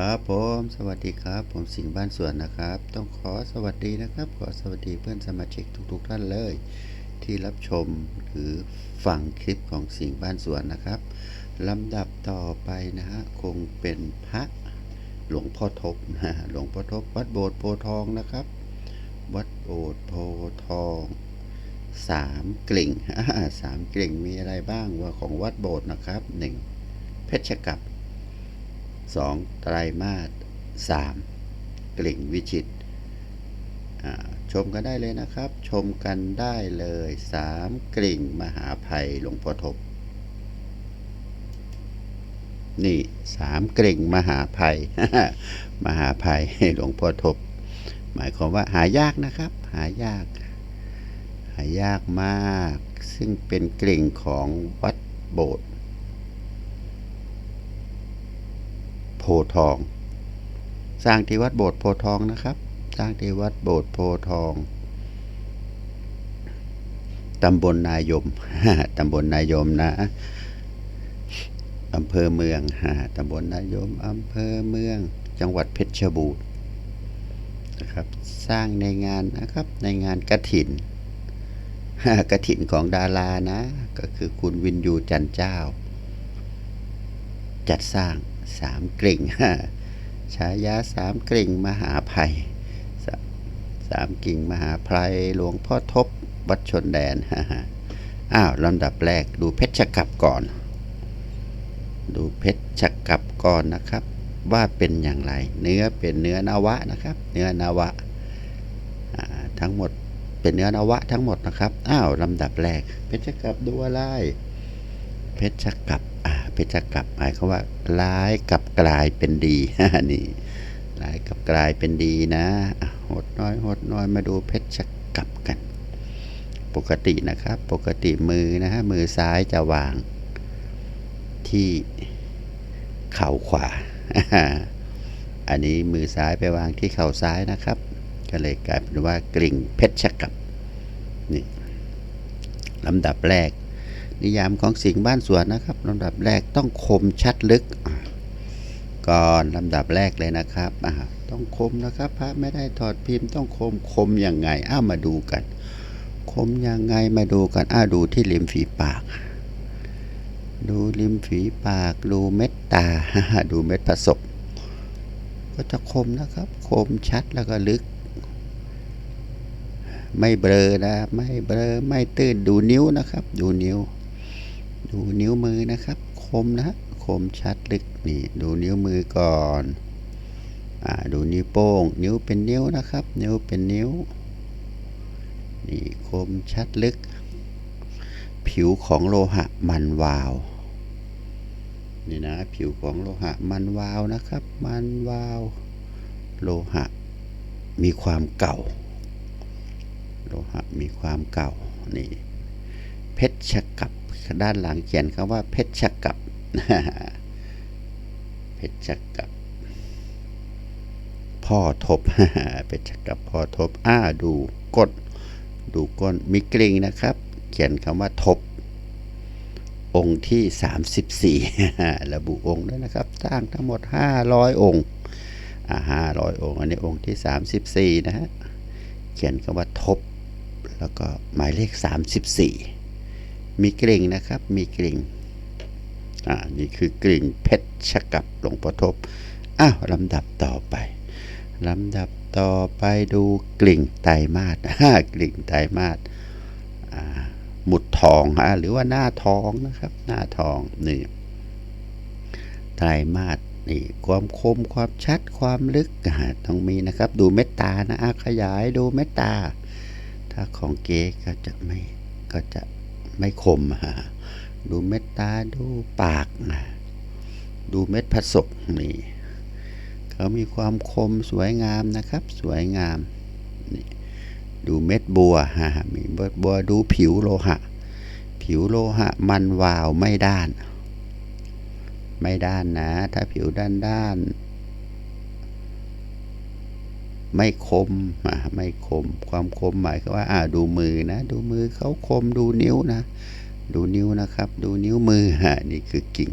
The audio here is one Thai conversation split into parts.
ครับผมสวัสดีครับ ผมสิงห์บ้านสวนนะครับ ต้องขอสวัสดีนะครับ ขอสวัสดีเพื่อนสมาชิกทุก ๆ ท่านเลย ที่รับชมหรือฟังคลิปของสิงห์บ้านสวนนะครับลำดับต่อไปนะฮะคงเป็นพระหลวงพ่อทบนะฮะหลวงพ่อทบวัดโบสถ์โพทองนะครับ วัดโบสถ์โพทองสามกลิ่งสามกลิ่งมีอะไรบ้างว่าของวัดโบสถ์นะครับหนึ่งเพชรกับ สองไตรมาสสามกลิ่งวิจิตชมกันได้เลยนะครับ ชมกันได้เลยสามกลิ่งมหาภัยหลวงพ่อทบ นี่สามกลิ่งมหาภัย มหาภัยหลวงพ่อทบ หมายความว่าหายากนะครับ หายาก หายากมาก ซึ่งเป็นกลิ่งของวัดโบสถ์ พทอง สร้างที่วัดโบสถ์โพทองนะครับ สร้างที่วัดโบสถ์โพทองตำบลนายมตำบลนายมนะอำเภอเมืองตำบลนายมอำเภอเมือง จังหวัดเพชรบูรณ์นะครับ สร้างในงานนะครับในงานกระถินกระถินของดารานะ ก็คือคุณวินยูจันเจ้า จัดสร้าง สามกลิ่งฉายาสามกลิ่งมหาภัยสาสามกิ่งมหาภัยหลวงพ่อทบวัดชนแดนอ้าวลำดับแรกดูเพชรกับก่อน ดูเพชรกับก่อนนะครับ ว่าเป็นอย่างไร เนื้อเป็นเนื้อนวะนะครับ เนื้อนวะทั้งหมดเป็นเนื้อนวะทั้งหมดนะครับ อ้าวลำดับแรก เพชรกับดูอะไร เพชรกับ เพชรกลับหมายความว่าร้ายกลับกลายเป็นดีนี่ร้ายกลับกลายเป็นดีนะหดน้อยหดน้อยมาดูเพชรกลับกัน ปกตินะครับ ปกติมือนะฮะมือซ้ายจะวางที่เข่าขวา อันนี้มือซ้ายไปวางที่เข่าซ้ายนะครับ ก็เลยกลายเป็นว่ากลิ่งเพชรกับนี่ลำดับแรก นิยามของสิงบ้านสวนนะครับลำดับแรกต้องคมชัดลึก ก่อนลำดับแรกเลยนะครับต้องคมนะครับ พระไม่ได้ถอดพิมพ์ต้องคมคมยังไงอ้ามาดูกัน คมยังไงมาดูกันอ้าดูที่ริมฝีปาก ดูริมฝีปาก ดูเม็ดตาดูเม็ดผสมก็จะคมนะครับ คมชัดแล้วก็ลึก ไม่เบลอนะ ไม่เบลอไม่ตื้นดูนิ้วนะครับ ดูนิ้ว ดูนิ้วมือนะครับ คมนะคมชัดลึกนี่ดูนิ้วมือก่อนอ่าดูนิ้วโป้ง นิ้วเป็นนิ้วนะครับ นิ้วเป็นนิ้วนี่คมชัดลึก ผิวของโลหะมันวาวนี่นะผิวของโลหะมันวาวนะครับ มันวาว โลหะมีความเก่า โลหะมีความเก่านี่ เพชรชกับด้านหลังเขียนคำว่า เพชรชกับเพชรชกับพ่อทบเพชรชกับพ่อทบอ้าดูก้นดูก้นมีกริ่งนะครับ เขียนคำว่าทบ องค์ที่ 34 ระบุองค์ด้วยนะครับสร้างทั้งหมด 500 องค์อ่า500องค์อันนี้องค์ที่ 34 นะฮะเขียนคำว่าทบ แล้วก็หมายเลข 34 มีกริ่งนะครับ มีกริ่งอ่านี่คือกริ่งเพชรชกับหลวงพ่อทบอ้าวลำดับต่อไปลำดับต่อไปดูกลิ่งไตรมาสกลิ่งไตรมาสอ่าหมุดทองฮะหรือว่าหน้าทองนะครับ หน้าทองนี่ไตรมาสนี่ความคมความชัดความลึกต้องมีนะครับ ดูเม็ดตานะขยายดูเม็ดตา ถ้าของเก๊ก็จะไม่ก็จะ ไม่คมฮะดูเม็ดตาดูปากนะดูเม็ดผสมนี่เขามีความคมสวยงามนะครับ สวยงามนี่ดูเม็ดบัวฮะมีเม็ดบัวดูผิวโลหะ ผิวโลหะมันวาวไม่ด้าน ไม่ด้านนะ ถ้าผิวด้านด้าน ไม่คมอะไม่คม ความคมหมายความว่าอ่าดูมือนะ ดูมือเขาคมดูนิ้วนะ ดูนิ้วนะครับ ดูนิ้วมือฮะนี่คือกิ่ง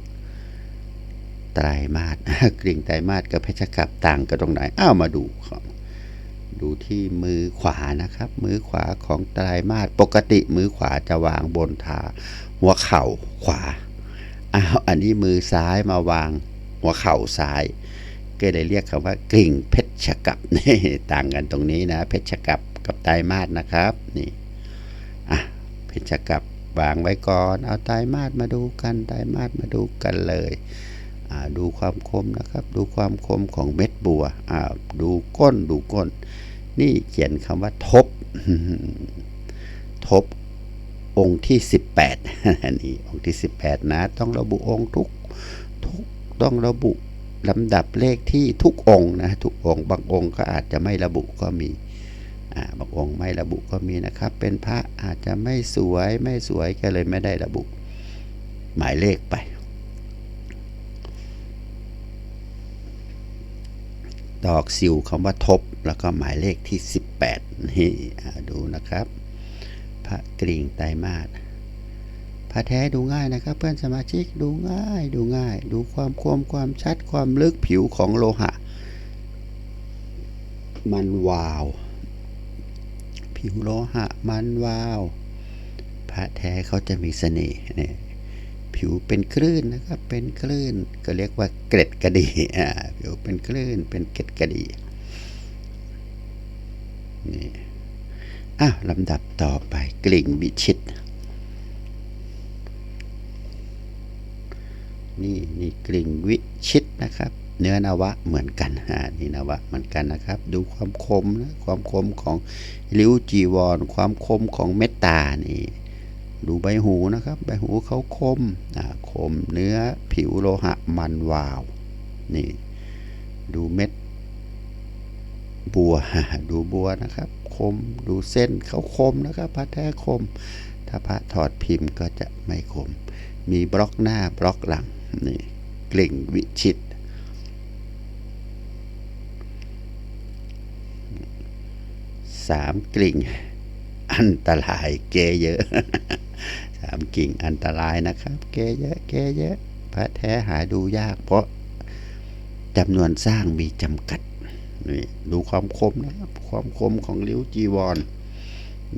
ไตรมาสกิ่งไตรมาสกับเพชรกับต่างกันตรงไหนอ้าวมาดูครับดูที่มือขวานะครับ มือขวาของไตรมาสปกติมือขวาจะวางบนทาหัวเข่าขวาอ้าวอันนี้มือซ้ายมาวางหัวเข่าซ้าย ก็เลยเรียกคำว่ากลิ่งเพชรกับนี่ต่างกันตรงนี้นะ เพชรกับกับไตมาสนะครับนี่อะเพชรกับวางไว้ก่อน เอาไตมาสมาดูกันไตมาสมาดูกันเลยอ่าดูความคมนะครับ ดูความคมของเม็ดบัวอ่าดูก้นดูก้น นี่เขียนคำว่าทบ ทบองค์ที่ 18นี่องค์ที่ 18 นะ ต้องระบุองค์ทุกทุกต้องระบุ ลำดับเลขที่ทุกองค์นะทุกองค์ บางองค์ก็อาจจะไม่ระบุก็มีบางองค์ไม่ระบุก็มีนะครับ เป็นพระอาจจะไม่สวยไม่สวยก็เลยไม่ได้ระบุ หมายเลขไปตอกสิวคำว่าทบ แล้วก็หมายเลขที่ 18นี่ดูนะครับ พระกริ่งไตรมาส พระแท้ดูง่ายนะครับ เพื่อนสมาชิกดูง่ายดูง่าย ดูความคมความชัดความลึกผิวของโลหะ มันวาว ผิวโลหะมันวาวพระแท้เขาจะมีเสน่ห์เนี่ยผิวเป็นคลื่นนะครับเป็นคลื่นก็เรียกว่าเกล็ดกระดีอ่าผิวเป็นคลื่นเป็นเกล็ดกระดีนี่อ้าวลำดับต่อไปกลิ่งวิชิต นี่นี่กลิ่งวิชิตนะครับ เนื้อนวะเหมือนกันนี่นวะเหมือนกันนะครับ ดูความคมนะความคมของริ้วจีวร ความคมของเม็ดตานี่ดูใบหูนะครับ ใบหูเขาคมอ่าคมเนื้อผิวโลหะมันวาว นี่ ดูเม็ด บัว ดูบัวนะครับ คม ดูเส้นเขาคมนะครับพระแท้คม ถ้าพระถอดพิมพ์ก็จะไม่คม มีบล็อกหน้าบล็อกหลังนี่กลิ่งวิชิต สามกลิ่งอันตรายเกเยอะสามกิ่งอันตรายนะครับ เกเยอะเกเยอะพระแท้หาดูยาก เพราะจำนวนสร้างมีจำกัดนี่ดูความคมนะครับ ความคมของริ้วจีวร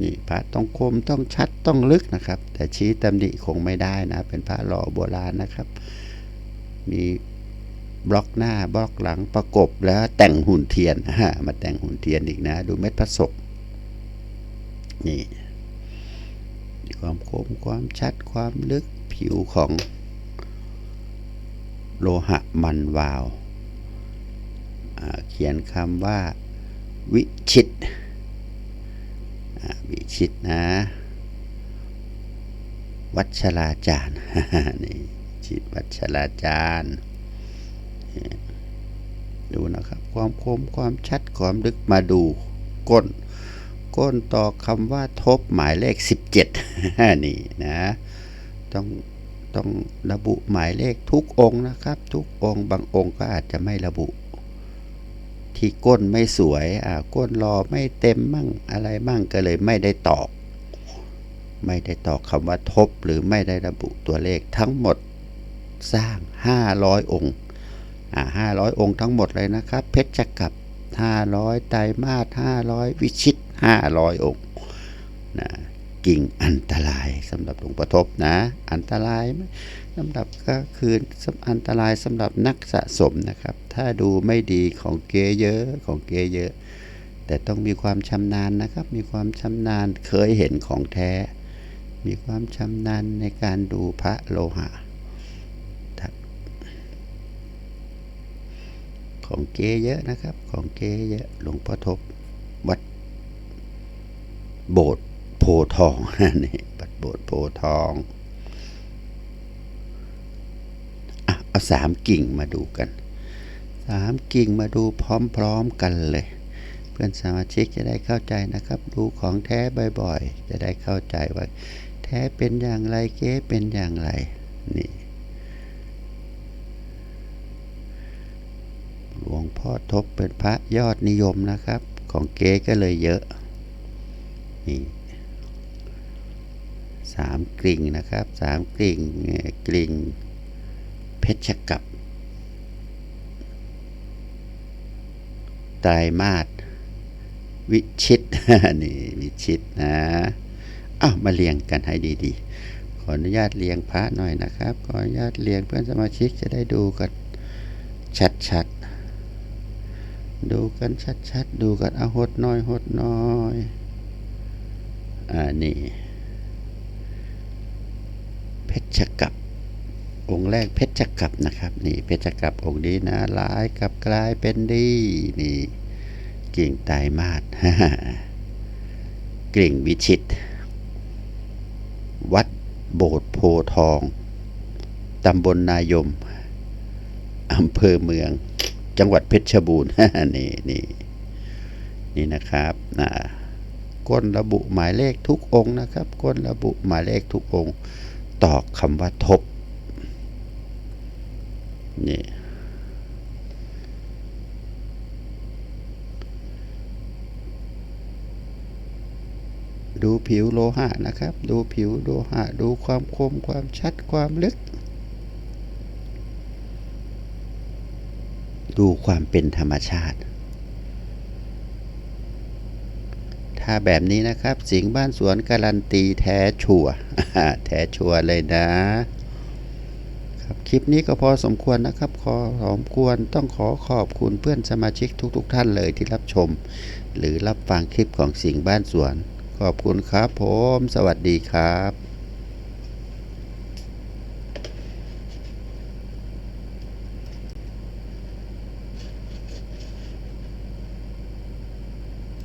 นี่พระต้องคมต้องชัดต้องลึกนะครับ แต่ชี้ตำหนิคงไม่ได้นะ เป็นพระหล่อโบราณนะครับ มีบล็อกหน้าบล็อกหลังประกบแล้วแต่งหุ่นเทียนฮะมาแต่งหุ่นเทียนอีกนะ ดูเม็ดพระศกนี่ความคมความชัดความลึกผิวของโลหะมันวาว เขียนคำว่าวิชิต วิชิตนะ วัชราจารย์นี่ชิตวัชราจารย์นดูนะครับ ความคมความชัดความลึกมาดูก้น ก้นต่อคำว่าทบหมายเลข 17 นี่นะ ต้องต้องระบุหมายเลขทุกองค์นะครับ ทุกองค์บางองค์ก็อาจจะไม่ระบุ ที่ก้นไม่สวยอ่าก้นรอไม่เต็มมั่งอะไรมั่งก็เลยไม่ได้ตอก ไม่ได้ตอกคำว่าทบหรือไม่ได้ระบุตัวเลขทั้งหมดสร้าง 500 องค์อ่า500 องค์ทั้งหมดเลยนะครับ เพชรกับ 500 ไตรมาส500 วิชิต 500 องค์ กิ่งอันตรายสำหรับหลวงปทบนะ อันตรายไหมลำดับก็คืออันตรายสำหรับนักสะสมนะครับ ถ้าดูไม่ดีของเกเยอะของเกเยอะ แต่ต้องมีความชำนาญนะครับ มีความชำนาญเคยเห็นของแท้ มีความชำนาญในการดูพระโลหะของเกเยอะนะครับ ของเกเยอะหลวงพ่อทบวัดโบสถ์ พทองนี่วัดโบสถ์โพทองเอาสามกิ่งมาดูกันสามกิ่งมาดูพร้อมๆกันเลย เพื่อนสมาชิกจะได้เข้าใจนะครับ ดูของแท้บ่อยๆ จะได้เข้าใจว่า แท้เป็นอย่างไรเก๊เป็นอย่างไรนี่หลวงพ่อทบเป็นพระยอดนิยมนะครับ ของเก๊ก็เลยเยอะนี่ สามกลิ่งนะครับสามกลิ่งกลิ่งเพชรกับไตรมาสวิชิตนี่วิชิตนะอ้าวมาเรียงกันให้ดีๆ ขออนุญาตเรียงพระหน่อยนะครับ ขออนุญาตเรียงเพื่อนสมาชิกจะได้ดูกันชัดๆ ดูกันชัดๆ ดูกันเอาหดน้อยหดน้อย อ่านี่ ชกับองค์แรกเพชรกับนะครับ นี่เพชรกับองค์นี้นะหลายกับกลายเป็นดีนี่เก่งไตรมาสกิ่งวิชิต วัดโบสถ์โพทองตำบลนายมอำเภอเมือง จังหวัดเพชรบูรณ์นี่นี่นี่นะครับนะก้นระบุหมายเลขทุกองค์นะครับ ก้นระบุหมายเลขทุกองค์ ตอกคำว่าทบนี่ดูผิวโลหะนะครับ ดูผิวโลหะ ดูความคมความชัดความลึก ดูความเป็นธรรมชาติ ถ้าแบบนี้นะครับ สิงบ้านสวนการันตีแท้ชัวแท้ชัวเลยนะครับคลิปนี้ก็พอสมควรนะครับ ขอสมควรต้องขอขอบคุณเพื่อนสมาชิกทุกๆทท่านเลยที่รับชม หรือรับฟังคลิปของสิงบ้านสวน ขอบคุณครับผม สวัสดีครับ